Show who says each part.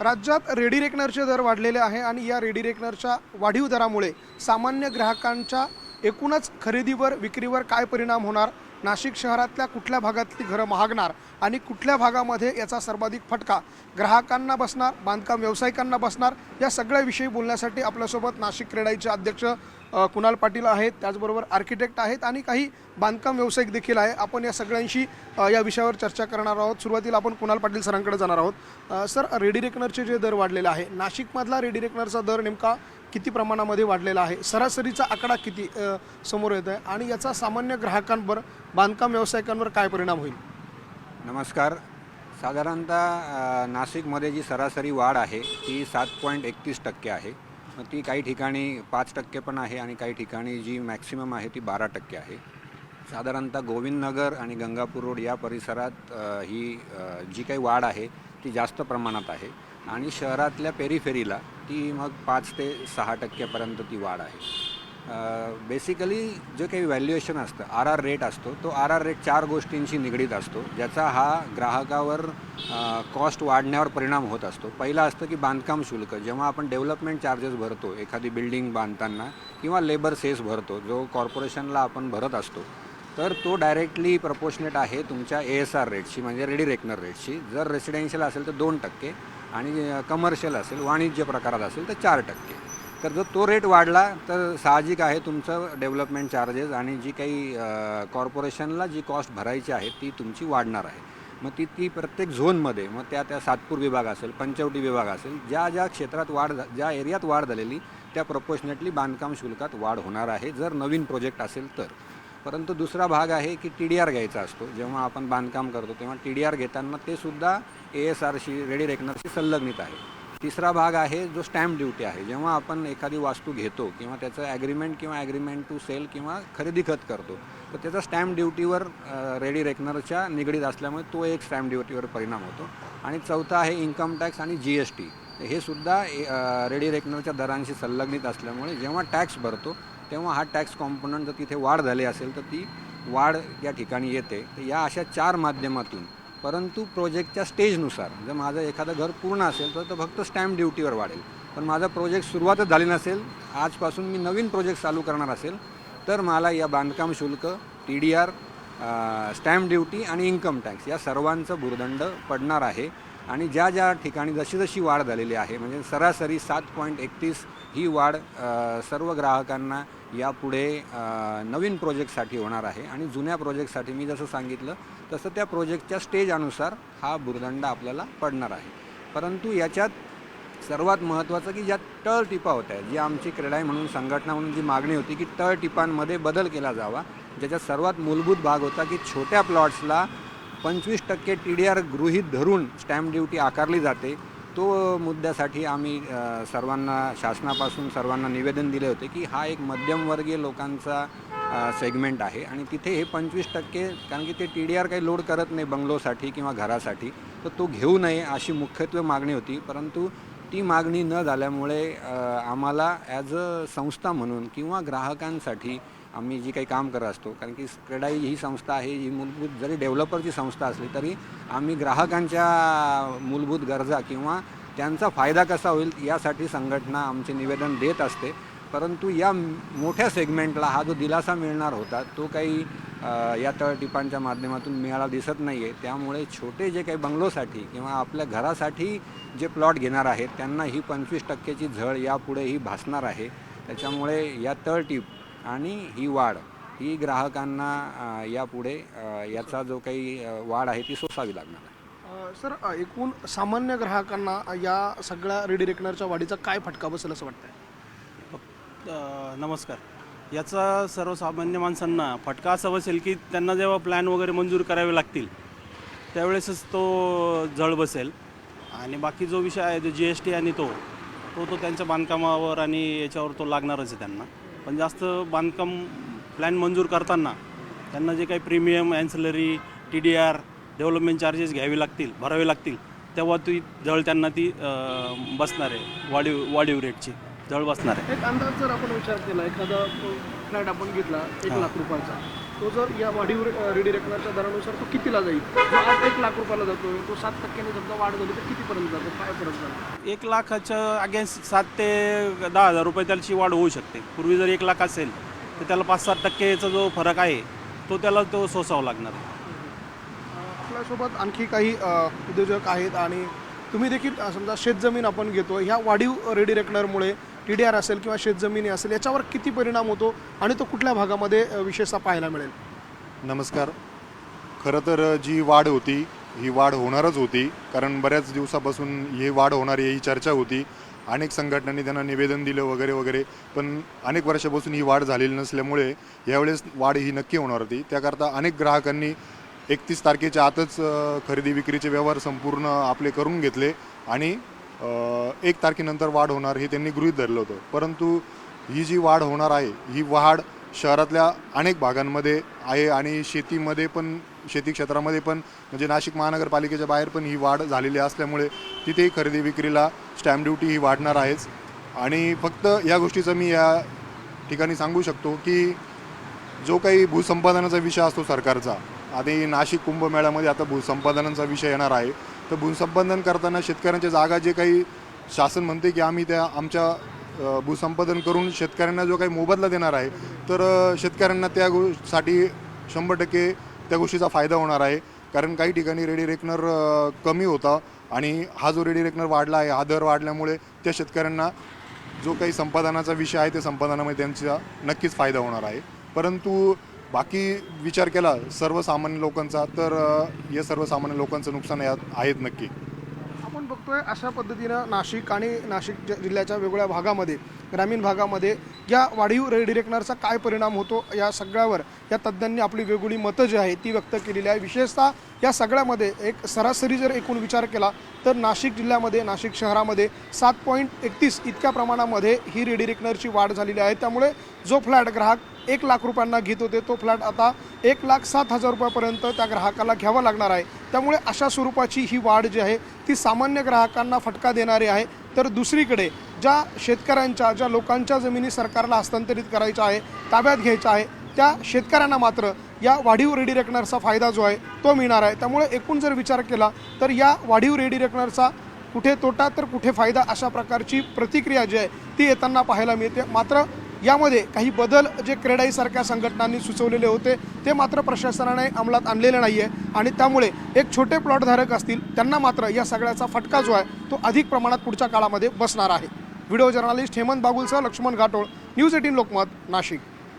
Speaker 1: राज्यात रेडी रेकनरचे दर वाढलेले आहे आणि या रेडी रेकनरच्या वाढीव दरामुळे सामान्य ग्राहकांच्या एकूणच खरेदीवर विक्रीवर काय परिणाम होणार? नाशिक शहरातल्या कुठल्या भागातली घरं महागणार आणि कुठल्या भागामध्ये याचा सर्वाधिक फटका? ग्राहकांना बसणार बांधकाम व्यावसायिकांना बसणार? या सगळ्याविषयी बोलण्यासाठी आपल्यासोबत नाशिक क्रेडाईचे अध्यक्ष कुणाल पाटील आहेत त्याचबरोबर आर्किटेक्ट आहेत आणि काही बांधकाम व्यावसायिक देखील आहे. आपण या सगळ्यांशी या विषयावर चर्चा करणार आहोत. सुरुवातीला आपण कुणाल पाटील सरांकडे जाणार आहोत. सर रेडिरेकनरचे जे दर वाढलेले आहे नाशिकमधला रेडिरेकनरचा दर नेमका किती प्रमाणामध्ये वाढलेला आहे? सरासरीचा आकडा किती समोर येत आहे आणि याचा सामान्य ग्राहकांवर बांधकाम व्यावसायिकांवर काय परिणाम होईल?
Speaker 2: नमस्कार. साधारणतः नाशिकमध्ये जी सरासरी वाढ आहे ती सात पॉईंट एकतीस टक्के आहे. मग ती काही ठिकाणी पाच टक्के पण आहे आणि काही ठिकाणी जी मॅक्सिमम आहे ती बारा टक्के आहे. साधारणतः गोविंदनगर आणि गंगापूर रोड या परिसरात ही जी काही वाढ आहे ती जास्त प्रमाणात आहे. आणि शहरातल्या पेरीफेरीला ती मग पाच ते सहा टक्क्यापर्यंत ती वाढ आहे. बेसिकली जे काही व्हॅल्युएशन असतं आर आर रेट असतो तो आर आर रेट चार गोष्टींशी निगडीत असतो. ज्याचा हा ग्राहकावर कॉस्ट वाढण्यावर परिणाम होत असतो. पहिला असतं की बांधकाम शुल्क. जेव्हा आपण डेव्हलपमेंट चार्जेस भरतो एखादी बिल्डिंग बांधताना किंवा लेबर सेस भरतो जो कॉर्पोरेशनला आपण भरत असतो तर तो डायरेक्टली प्रपोशनेट आहे तुमच्या ए एस आर रेटशी म्हणजे रेडी रेकनर रेटशी जर रेसिडेन्शियल असेल तर दोन टक्के आणि कमर्शियल असेल वाणिज्य प्रकारात असेल तर चार टक्के. तर जर तो रेट वाढला तर साहजिक आहे तुमचं डेव्हलपमेंट चार्जेस आणि जी काही कॉर्पोरेशनला जी कॉस्ट भरायची आहे ती तुमची वाढणार आहे. मग ती ती प्रत्येक झोनमध्ये मग त्या त्या सातपूर विभाग असेल पंचवटी विभाग असेल ज्या ज्या क्षेत्रात वाढ ज्या एरियात वाढ झालेली त्या प्रपोशनेटली बांधकाम शुल्कात वाढ होणार आहे जर नवीन प्रोजेक्ट असेल तर. परंतु दुसरा भाग आहे की टी डी आर घ्यायचा असतो. जेव्हा आपण बांधकाम करतो तेव्हा टी डी आर घेताना ते सुद्धा ए एस आरशी रेडी रेकनरशी संलग्नित आहे. तिसरा भाग आहे जो स्टॅम्प ड्युटी आहे. जेव्हा आपण एखादी वास्तू घेतो किंवा त्याचं ॲग्रीमेंट किंवा ॲग्रीमेंट टू सेल किंवा खरेदी खत करतो तर त्याचा स्टॅम्प ड्युटीवर रेडी रेकनरच्या निगडीत असल्यामुळे तो एक स्टॅम्प ड्युटीवर परिणाम होतो. आणि चौथा आहे इन्कम टॅक्स आणि जी एस टी हे सुद्धा रेडी रेकनरच्या दरांशी संलग्नित असल्यामुळे जेव्हा टॅक्स भरतो तेव्हा हा टॅक्स कॉम्पोनंट जर तिथे वाढ झाली असेल तर ती वाढ या ठिकाणी येते. तर या अशा चार माध्यमातून परंतु प्रोजेक्टच्या स्टेजनुसार जर माझं एखादं घर पूर्ण असेल तर तो फक्त स्टॅम्प ड्युटीवर वाढेल. पण माझा प्रोजेक्ट सुरुवातच झाली नसेल आजपासून मी नवीन प्रोजेक्ट चालू करणार असेल तर मला या बांधकाम शुल्क T D R stamp duty आणि इन्कम टॅक्स या सर्वांचं भुर्दंड पडणार आहे. आणि ज्या ज्या ठिकाणी जशी जशी वाढ झालेली आहे म्हणजे सरासरी सात पॉईंट एकतीस ही वाढ सर्व ग्राहकांना यापुढे नवीन प्रोजेक्टसाठी होणार आहे. आणि जुन्या प्रोजेक्टसाठी मी जसं सांगितलं तसं त्या प्रोजेक्टच्या स्टेज अनुसार हा भुर्दंड आपल्याला पडणार आहे. परंतु याच्यात सर्वात महत्त्वाचं की ज्या टळटिपा होत्या जी आमची क्रीडाई म्हणून संघटना म्हणून जी मागणी होती की टळटिपांमध्ये बदल केला जावा ज्याच्यात सर्वात मूलभूत भाग होता की छोट्या प्लॉट्सला पंचवीस टक्के टी डी आर गृहीत धरून स्टॅम्प ड्युटी आकारली जाते. तो मुद्द्यासाठी आम्ही सर्वांना शासनापासून सर्वांना निवेदन दिले होते की हा एक मध्यमवर्गीय लोकांचा सेगमेंट आहे. आणि तिथे हे पंचवीस टक्के कारण की ते टी डी आर काही लोड करत नाही बंगलोसाठी किंवा घरासाठी. तर तो घेऊ नये अशी मुख्यत्वे मागणी होती. परंतु ती मागणी न झाल्यामुळे आम्हाला ॲज अ संस्था म्हणून किंवा ग्राहकांसाठी आम्ही जी काही काम करत असतो कारण की क्रेडाई ही संस्था आहे ही मूलभूत जरी डेव्हलपरची संस्था असली तरी आम्ही ग्राहकांच्या मूलभूत गरजा किंवा त्यांचा फायदा कसा होईल यासाठी संघटना आमचे निवेदन देत असते. परंतु या मोठ्या सेगमेंटला हा जो दिलासा मिळणार होता तो काही या तळटिपांच्या माध्यमातून मिळाला दिसत नाही आहे त्यामुळे छोटे जे काही बंगलोसाठी किंवा आपल्या घरासाठी जे प्लॉट घेणार आहेत त्यांना ही पंचवीस टक्क्याची झळ यापुढेही भासणार आहे. त्याच्यामुळे या तळटीप आणि ही वाढ ही ग्राहकांना यापुढे याचा जो काही वाढ आहे ती सोसावी लागणार आहे.
Speaker 1: सर एकूण सामान्य ग्राहकांना या सगळ्या रिडिरेक्टरच्या वाढीचा काय फटका बसेल असं
Speaker 3: वाटतं नमस्कार. याचा सर्वसामान्य माणसांना फटका असा बसेल की त्यांना जेव्हा प्लॅन वगैरे मंजूर करावे लागतील त्यावेळेसच तो जळ बसेल. आणि बाकी जो विषय आहे जो जी एस टी आणि तो तो तो त्यांच्या बांधकामावर आणि याच्यावर तो लागणारच आहे त्यांना. पण जास्त बांधकाम प्लॅन मंजूर करताना त्यांना जे काही premium ancillary T D R development charges घ्यावे लागतील भरावे लागतील तेव्हा ती जळ त्यांना ती बसणार आहे वाढीव वाढीव रेटची जळ बसणार आहे.
Speaker 1: एक अंदाज जर आपण विचार केला एखादा फ्लॅट आपण घेतला एक. लाख रुपयाचा तो जर या वाढीव रिडिरेक्टरच्या दरानुसार तो कितीला जाईल? जो आज एक लाख रुपयाला जातो तो सात टक्क्याने समजा वाढ झाली तर कितीपर्यंत जातो? काय फरक झाला?
Speaker 3: एक लाखाच्या अगेन्स्ट सात ते दहा हजार रुपये त्याची वाढ होऊ शकते. पूर्वी जर एक लाख असेल तर त्याला पाच सात टक्केचा जो फरक आहे तो त्याला तो सोसावा लागणार.
Speaker 1: आपल्यासोबत आणखी काही उद्योजक आहेत आणि तुम्ही देखील समजा शेतजमीन आपण घेतो ह्या वाढीव रेडिरेक्टरमुळे टी डी आर असेल किंवा शेतजमिनी असेल याच्यावर किती परिणाम होतो आणि तो कुठल्या भागामध्ये विशेषतः पाहायला मिळेल?
Speaker 4: नमस्कार. खरं तर जी वाढ होती ही वाढ होणारच होती. कारण बऱ्याच दिवसापासून ही वाढ होणार ही चर्चा होती. अनेक संघटनांनी त्यांना निवेदन दिलं वगैरे वगैरे. पण अनेक वर्षापासून ही वाढ झालेली नसल्यामुळे यावेळेस वाढ ही नक्की होणार होती. त्याकरता अनेक ग्राहकांनी एकतीस तारखेच्या आतच खरेदी विक्रीचे व्यवहार संपूर्ण आपले करून घेतले. आणि एक तारखेनंतर वाढ होणार हे त्यांनी गृहीत धरलं होतं. परंतु ही जी वाढ होणार आहे ही वाढ शहरातल्या अनेक भागांमध्ये आहे आणि शेतीमध्ये पण शेती क्षेत्रामध्ये पण म्हणजे नाशिक महानगरपालिकेच्या बाहेर पण ही वाढ झालेली असल्यामुळे तिथेही खरेदी विक्रीला स्टॅम्प ड्युटी ही वाढणार आहेच. आणि फक्त या गोष्टीचं मी या ठिकाणी सांगू शकतो की जो काही भूसंपादनाचा विषय असतो सरकारचा आधी नाशिक कुंभमेळ्यामध्ये आता भूसंपादनाचा विषय येणार आहे. तर भूसंपादन करताना शेतकऱ्यांच्या जागा जे काही शासन म्हणते की आम्ही त्या आमच्या भूसंपादन करून शेतकऱ्यांना जो काही मोबदला देणार आहे तर शेतकऱ्यांना त्या गो साठी शंभर टक्के त्या गोष्टीचा फायदा होणार आहे. कारण काही ठिकाणी रेडी रेकनर कमी होता आणि हा जो रेडी रेकनर वाढला आहे हा दर वाढल्यामुळे त्या शेतकऱ्यांना जो काही संपादनाचा विषय आहे त्या संपादनामध्ये त्यांचा नक्कीच फायदा होणार आहे. परंतु बाकी विचार केला सर्वसामान्य लोकांचा तर या सर्वसामान्य लोकांचं नुकसान यात आहेत नक्की.
Speaker 1: आपण बघतोय अशा पद्धतीनं नाशिक आणि नाशिक जिल्ह्याच्या वेगवेगळ्या भागामध्ये ग्रामीण भागामध्ये या वाढीव रेडिरेक्टरचा काय परिणाम होतो या सगळ्यावर या तज्ज्ञांनी आपली वेगवेगळी मतं जी आहे ती व्यक्त केलेली आहे. विशेषतः या सगळ्यामध्ये एक सरासरी जर एकूण विचार केला तर नाशिक जिल्ह्यामध्ये नाशिक शहरामध्ये सात पॉईंट एकतीस इतक्या प्रमाणामध्ये ही रेडिरेक्टरची वाढ झालेली आहे. त्यामुळे जो फ्लॅट ग्राहक एक लाख रुपयांना घेत होते तो फ्लॅट आता एक लाख सात हजार रुपयापर्यंत त्या ग्राहकाला घ्यावा लागणार आहे. त्यामुळे अशा स्वरूपाची ही वाढ जी आहे ती सामान्य ग्राहकांना फटका देणारी आहे. तर दुसरीकडे ज्या शेतकऱ्यांच्या ज्या लोकांच्या जमिनी सरकारला हस्तांतरित करायच्या आहे ताब्यात घ्यायच्या आहे त्या शेतकऱ्यांना मात्र या वाढीव रेडी रेकनरचा फायदा जो आहे तो मिळणार आहे. त्यामुळे एकूण जर विचार केला तर या वाढीव रेडी रेकनरचा कुठे तोटा तर कुठे फायदा अशा प्रकारची प्रतिक्रिया जी आहे ती येताना पाहायला मिळते. मात्र यामध्ये काही बदल जे क्रेडाईसारख्या संघटनांनी सुचवलेले होते ते मात्र प्रशासनाने अंमलात आणलेले नाही आहे आणि त्यामुळे एक छोटे प्लॉटधारक असतील त्यांना मात्र या सगळ्याचा फटका जो आहे तो अधिक प्रमाणात पुढच्या काळामध्ये बसणार आहे. व्हिडिओ जर्नालिस्ट हेमंत बागुलसह लक्ष्मण घाटोळ न्यूज एटीन लोकमत नाशिक.